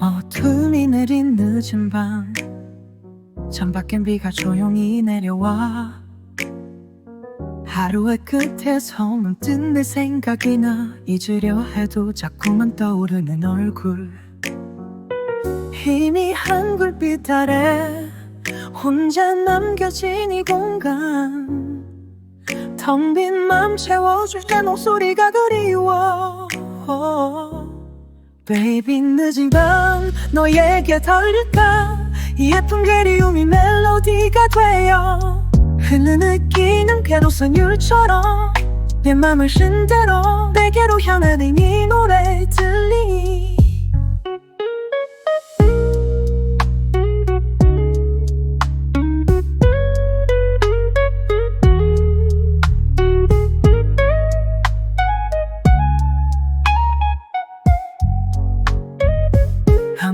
어둠이 내린 늦은 밤. 창밖엔 비가 조용히 내려와. 하루의 끝에 서 문득 내 생각이 나. 잊으려 해도 자꾸만 떠오르는 얼굴. 희미한 불빛 아래 혼자 남겨진 이 공간. 텅 빈 맘 채워줄 때 목소리가 그리워. Baby 늦은 밤 너에게 덜릴까? 예쁜 그리움이 멜로디가 되어 흐르는 끼는 괴로선율처럼 내 맘을 흔들어 내게로 향하는 이 노래 들리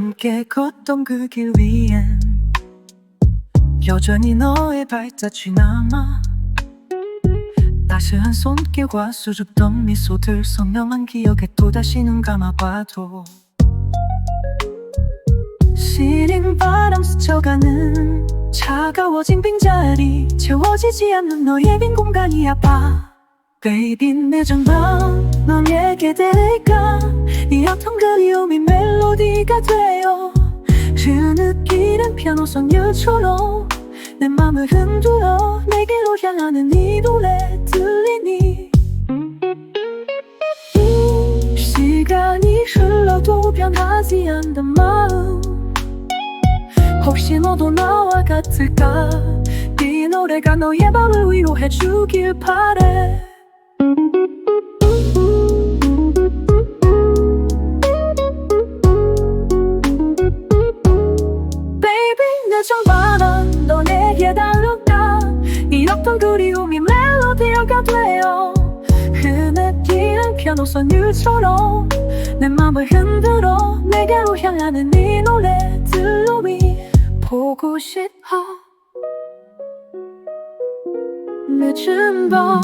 함께 걷던 그 길 위엔 여전히 너의 발자취 남아 따스한 손길과 수줍던 미소들 선명한 기억에 또다시 눈 감아봐도 시린 바람 스쳐가는 차가워진 빈자리 채워지지 않는 너의 빈 공간이 아파 Baby 내 전방 너에게 될까 이 아픈 그리움이 멜로디가 되어 흐느끼는 피아노 선율처럼 내 맘을 흔들어 내게로 향하는 이 노래 들리니? 시간이 흘러도 변하지 않는 마음. 혹시 너도 나와 같을까? 이 노래가 너의 밤을 위로해 주길 바래 이렇던 그리움이 멜로디가 되어 흐느끼는 피아노 선율처럼 내 맘을 흔들어 내게로 향하는 이 노래 들로이 보고 싶어. 늦은 밤